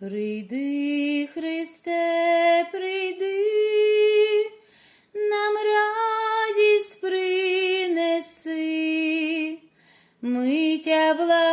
Прийди, Христе, прийди, нам радість принеси, ми тя благаєм,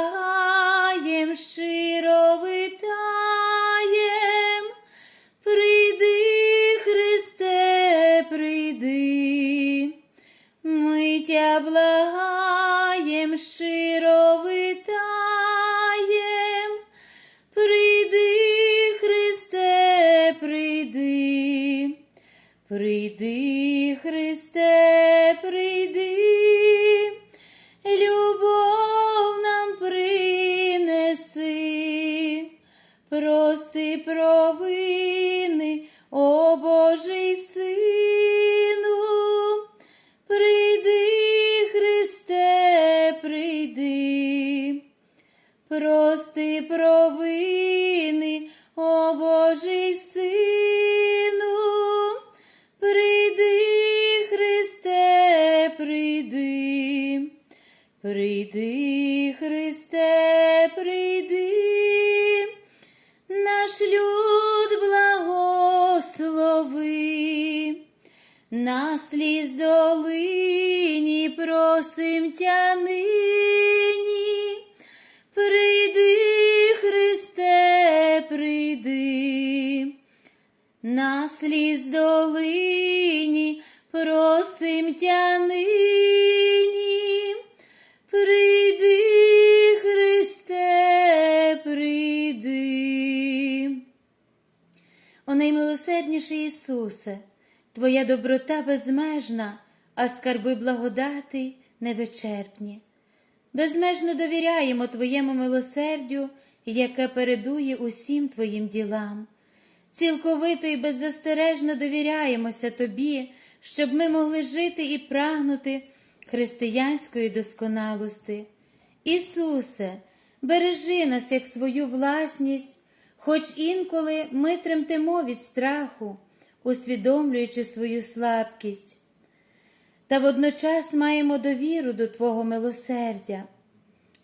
провини, о Божий Сину, прийди, Христе, прийди, прийди, Христе, прийди, наш люд благослови, на сліз долині просим тя прийди, на сліз долині просим тя прийди, Христе, прийди. О наймилосердніший Ісусе, Твоя доброта безмежна, а скарби благодати невичерпні. Безмежно довіряємо Твоєму милосердю, яке передує усім Твоїм ділам. Цілковито і беззастережно довіряємося Тобі, щоб ми могли жити і прагнути християнської досконалости. Ісусе, бережи нас як свою власність, хоч інколи ми тремтемо від страху, усвідомлюючи свою слабкість, та водночас маємо довіру до Твого милосердя.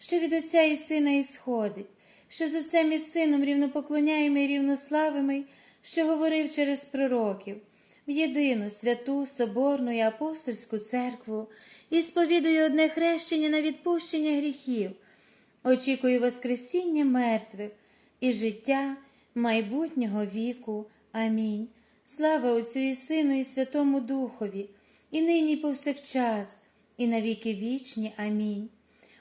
що від Отця і Сина ісходить, що з Отцем і Сином рівнопоклоняємо і рівнославимо, що говорив через пророків, в єдину святу, соборну і апостольську церкву, і сповідую одне хрещення на відпущення гріхів, очікую Воскресіння мертвих і життя майбутнього віку. Амінь. Слава Отцю і Сину, і Святому Духові, і нині, повсякчас, і на віки вічні. Амінь.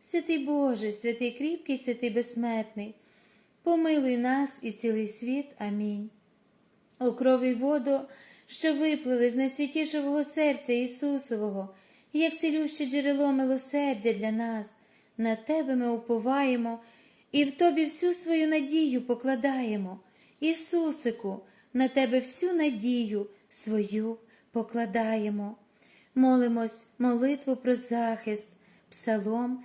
Святий Боже, святий кріпкий, святий безсмертний, помилуй нас і цілий світ. Амінь. О крові воду, що виплили з найсвятішого серця Ісусового, як цілюще джерело милосердя для нас, на Тебе ми уповаємо і в Тобі всю свою надію покладаємо. Ісусику, на Тебе всю надію свою покладаємо. Молимось молитву про захист, Псалом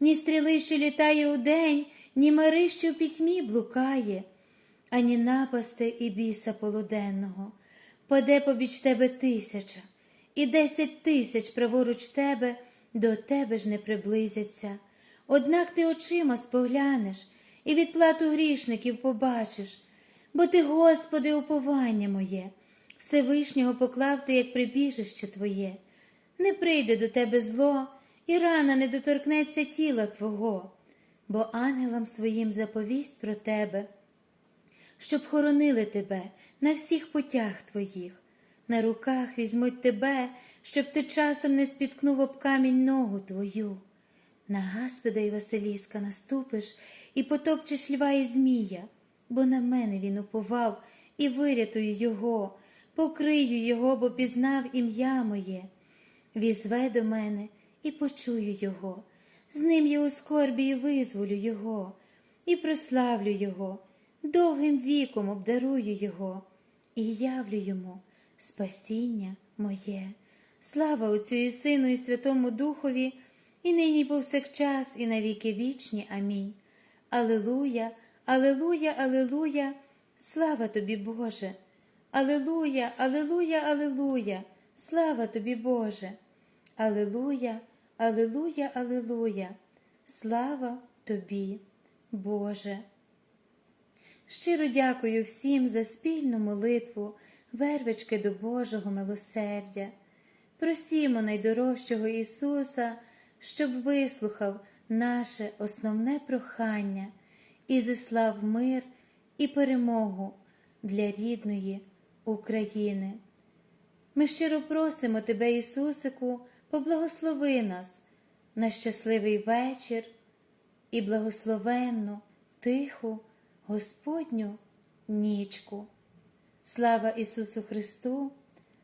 ні стріли, що літає удень, ні мари, що в пітьмі блукає, ані напасти і біса полуденного. Паде побіч тебе тисяча, і десять тисяч праворуч тебе до тебе ж не приблизяться. Однак ти очима споглянеш і відплату грішників побачиш, бо ти, Господи, уповання моє, Всевишнього поклав ти, як прибіжище Твоє, не прийде до тебе зло, і рана не доторкнеться тіла Твого, бо ангелам своїм заповість про тебе, щоб хоронили тебе на всіх путях твоїх, на руках візьмуть тебе, щоб ти часом не спіткнув об камінь ногу твою. На Гаспеда і Василіска наступиш і потопчеш льва і змія, бо на мене він уповав і вирятую його, покрию його, бо пізнав ім'я моє. Візве до мене і почую його, з ним я у скорбі і визволю його, і прославлю його, довгим віком обдарую його, і явлю йому спасіння моє. Слава Отцю і Сину, і Святому Духові і нині повсякчас, і навіки вічні. Амінь. Алилуя, Алилуя, Алилуя, слава тобі, Боже. Алилуя, Алилуя, Алилуя, слава тобі, Боже. Алилуя, Алилуя, Алилуя, слава тобі, Боже. Щиро дякую всім за спільну молитву, вервички до Божого милосердя. Просімо найдорожчого Ісуса щоб вислухав наше основне прохання і зіслав мир і перемогу для рідної України. Ми щиро просимо Тебе, Ісусику, поблагослови нас на щасливий вечір і благословенну, тиху, Господню нічку. Слава Ісусу Христу,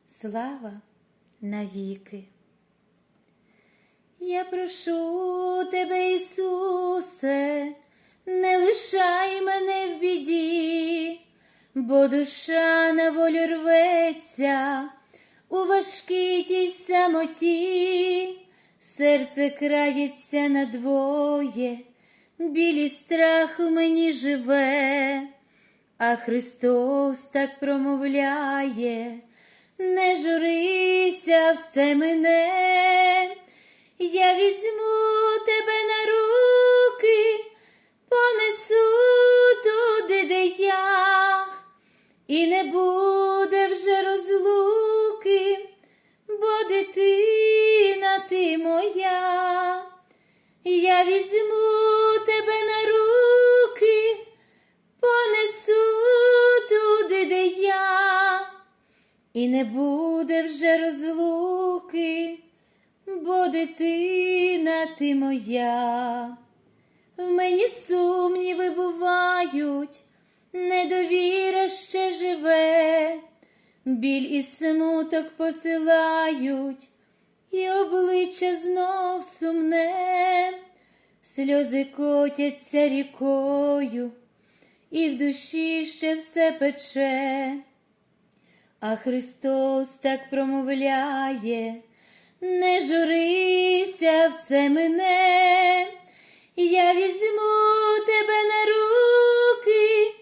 слава навіки! Я прошу тебе, Ісусе, не лишай мене в біді, бо душа на волю рветься у важкій тій самоті, серце крається надвоє, білі страх у мені живе, а Христос так промовляє, не журися все мене, я візьму тебе на руки, понесу туди, де я, і не буде вже розлуки бо дитина ти моя, я візьму тебе на руки, понесу туди, де я, і не буде вже розлуки, бо дитина ти моя. В мені сумніви бувають, недовіра ще живе біль і смуток посилають, і обличчя знов сумне, сльози котяться рікою, і в душі ще все пече. А Христос так промовляє, не журися, все мене, я візьму тебе на руки,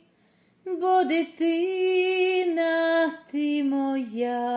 бо дитина ти моя.